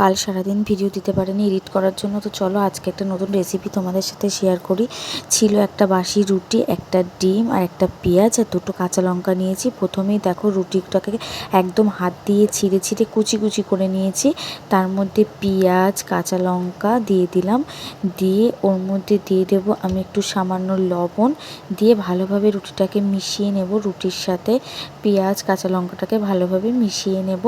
কাল সারাদিন ভিডিও দিতে পারিনি এডিট করার জন্য। তো চলো, আজকে একটা নতুন রেসিপি তোমাদের সাথে শেয়ার করি। ছিল একটা বাসি রুটি, একটা ডিম আর একটা পেঁয়াজ আর দুটো কাঁচা লঙ্কা নিয়েছি। প্রথমেই দেখো রুটিটাকে একদম হাত দিয়ে ছিঁড়ে ছিঁড়ে কুচি কুচি করে নিয়েছি। তার মধ্যে পেঁয়াজ, কাঁচা লঙ্কা দিয়ে দিলাম। দিয়ে ওর মধ্যে দিয়ে দেব আমি একটু সামান্য লবণ। দিয়ে ভালোভাবে রুটিটাকে মিশিয়ে নেব রুটির সাথে। পেঁয়াজ, কাঁচা লঙ্কাটাকে ভালোভাবে মিশিয়ে নেব।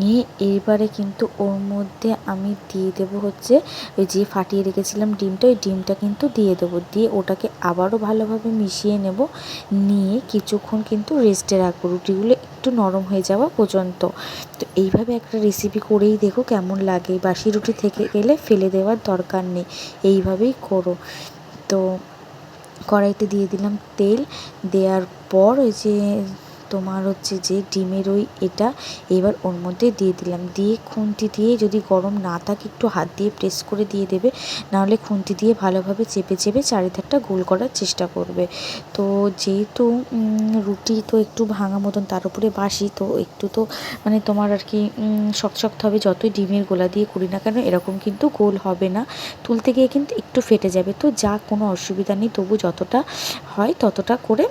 নিয়ে এবারে কিন্তু ওর মধ্যে আমি দিয়ে দেব হচ্ছে ওই যে ফাটিয়ে রেখেছিলাম ডিমটা, ওই ডিমটা কিন্তু দিয়ে দেবো। দিয়ে ওটাকে আবারও ভালোভাবে মিশিয়ে নেব। নিয়ে কিছুক্ষণ কিন্তু রেস্টে রাখব। রুটিগুলো একটু নরম হয়ে যাওয়া পর্যন্ত। তো এইভাবে একটা রেসিপি করেই দেখো কেমন লাগে। বাসি রুটি থেকে গেলে ফেলে দেওয়ার দরকার নেই। এইভাবেই করো। তো কড়াইতে দিয়ে দিলাম তেল। দেওয়ার পর ওই যে তোমার হচ্ছে যে ডিমের ওই এটা এবার ওর মধ্যে দিয়ে দিলাম। দিয়ে খুন্তি দিয়ে যদি গরম না থাকে একটু হাত দিয়ে প্রেস করে দিয়ে দেবে, নাহলে খুন্তি দিয়ে ভালোভাবে চেপে চেপে চারিধারটা গোল করার চেষ্টা করবে। তো যেহেতু রুটি তো একটু ভাঙা মতন তার উপরে বাসি, তো একটু তো মানে তোমার আর কি শক্ত শক্ত হবে যতই ডিমের গোলা দিয়ে করি না কেন এরকম কিন্তু গোল হবে না। তুলতে গিয়ে কিন্তু একটু ফেটে যাবে। তো যা কোনো অসুবিধা নেই, তবু যতটা হয় ততটা করে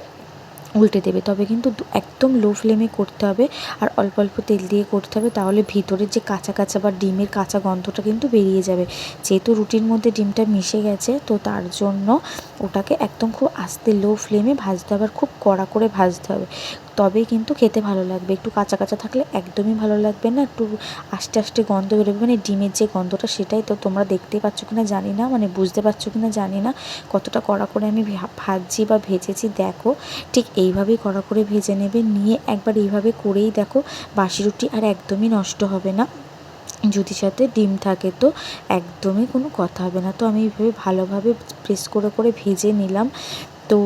উল্টে দেবে। তবে কিন্তু একদম লো ফ্লেমে করতে হবে আর অল্প অল্প তেল দিয়ে করতে হবে তাহলে ভিতরের যে কাঁচা কাঁচা বা ডিমের কাঁচা গন্ধটা কিন্তু বেরিয়ে যাবে। যেহেতু রুটির মধ্যে ডিমটা মিশে গেছে, তো তার জন্য ওটাকে একদম খুব আস্তে লো ফ্লেমে ভাজতে হবে আর খুব কড়া করে ভাজতে হবে। তবেই কিন্তু খেতে ভালো লাগবে। একটু কাঁচা কাঁচা থাকলে একদমই ভালো লাগবে না। একটু আস্তে আস্তে গন্ধ বেরোবে। মানে ডিমের যে গন্ধটা, সেটাই তো তোমরা দেখতেই পাচ্ছ কি না জানি না। মানে বুঝতে পারছ কি না জানি না। কতটা কড়া করে আমি ভাজছি বা ভেজেছি, দেখো। ঠিক এইভাবেই কড়া করে ভেজে নেবে। নিয়ে একবার এইভাবে করেই দেখো, বাসি রুটি আর একদমই নষ্ট হবে না। যদি সাথে ডিম থাকে তো একদমই কোনো কথা হবে না। তো আমি এইভাবে ভালোভাবে প্রেস করে করে ভেজে নিলাম। তো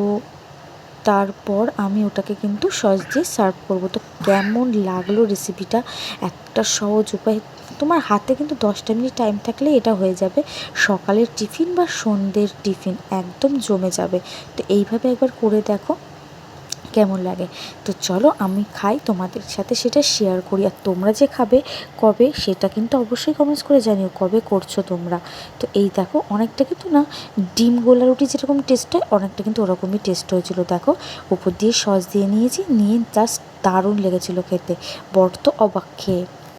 তারপর আমি ওটাকে কিন্তু সস দিয়ে সার্ভ করব। তো কেমন লাগল রেসিপিটা একটা সহজ উপায়। তোমার হাতে কিন্তু দশটা মিনিট টাইম থাকলে এটা হয়ে যাবে। সকালের টিফিন বা সন্ধ্যের টিফিন একদম জমে যাবে। তো এইভাবে একবার করে দেখো। কেমন লাগে? তো চলো আমি খাই, তোমাদের সাথে সেটা শেয়ার করি। আর তোমরা যে খাবে কবে, সেটা কিন্তু অবশ্যই কমেন্টস করে জানিও, কবে করছ তোমরা? তো এই দেখো, অনেকটা কিন্তু না, ডিম গোলা রুটি যেরকম টেস্ট হয়, অনেকটা কিন্তু ওরকমই টেস্ট হয়েছিল। দেখো, উপর দিয়ে সস দিয়ে নিয়েছি, নিয়ে জাস্ট দারুণ লেগেছিলো খেতে। বড় তো অবাক খেয়ে।